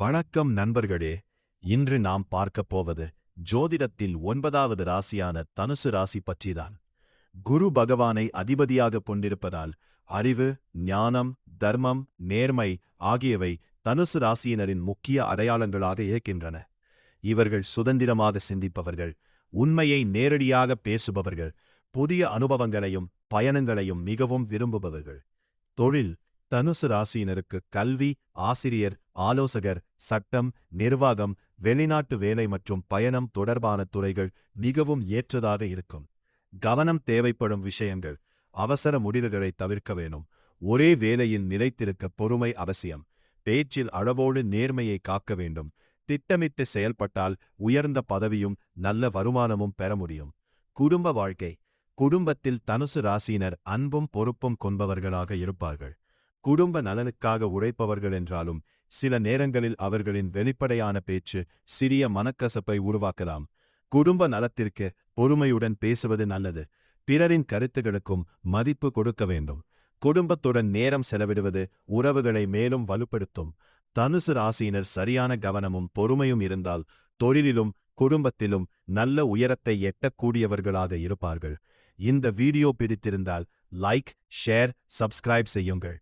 வணக்கம் நண்பர்களே இன்று நாம் பார்க்கப் போவது ஜோதிடத்தில் ஒன்பதாவது ராசியான தனுசு ராசி பற்றிதான். குரு பகவானை அதிபதியாக கொண்டிருப்பதால் அறிவு ஞானம் தர்மம் நேர்மை ஆகியவை தனுசு ராசியினரின் முக்கிய அடையாளங்களாக இருக்கின்றன. இவர்கள் சுதந்திரமாக சிந்திப்பவர்கள் உண்மையை நேரடியாக பேசுபவர்கள் புதிய அனுபவங்களையும் பயணங்களையும் மிகவும் விரும்புபவர்கள். தொழில் தனுசு ராசியினருக்கு கல்வி ஆசிரியர் ஆலோசகர் சட்டம் நிர்வாகம் வெளிநாட்டு வேலை மற்றும் பயணம் தொடர்பான துறைகள் மிகவும் ஏற்றதாக இருக்கும். கவனம் தேவைப்படும் விஷயங்கள் அவசர முடிவுகளை தவிர்க்க வேணும். ஒரே வேலையில் நிலைத்திருக்க பொறுமை அவசியம். பேச்சில் அளவோடு நேர்மையை காக்க வேண்டும். திட்டமிட்டு செயல்பட்டால் உயர்ந்த பதவியும் நல்ல வருமானமும் பெற முடியும். குடும்ப வாழ்க்கை. குடும்பத்தில் தனுசு ராசியினர் அன்பும் பொறுப்பும் கொன்பவர்களாக இருப்பார்கள். குடும்ப நலனுக்காக உழைப்பவர்கள் என்றாலும் சில நேரங்களில் அவர்களின் வெளிப்படையான பேச்சு சிறிய மனக்கசப்பை உருவாக்கலாம். குடும்ப நலத்திற்கு பொறுமையுடன் பேசுவது நல்லது. பிறரின் கருத்துகளுக்கும் மதிப்பு கொடுக்க வேண்டும். குடும்பத்துடன் நேரம் செலவிடுவது உறவுகளை மேலும் வலுப்படுத்தும். தனுசு ராசியினர் சரியான கவனமும் பொறுமையும் இருந்தால் தொழிலிலும் குடும்பத்திலும் நல்ல உயரத்தை எட்டக்கூடியவர்களாக இருப்பார்கள். இந்த வீடியோ பிடித்திருந்தால் லைக் ஷேர் சப்ஸ்கிரைப் செய்யுங்கள்.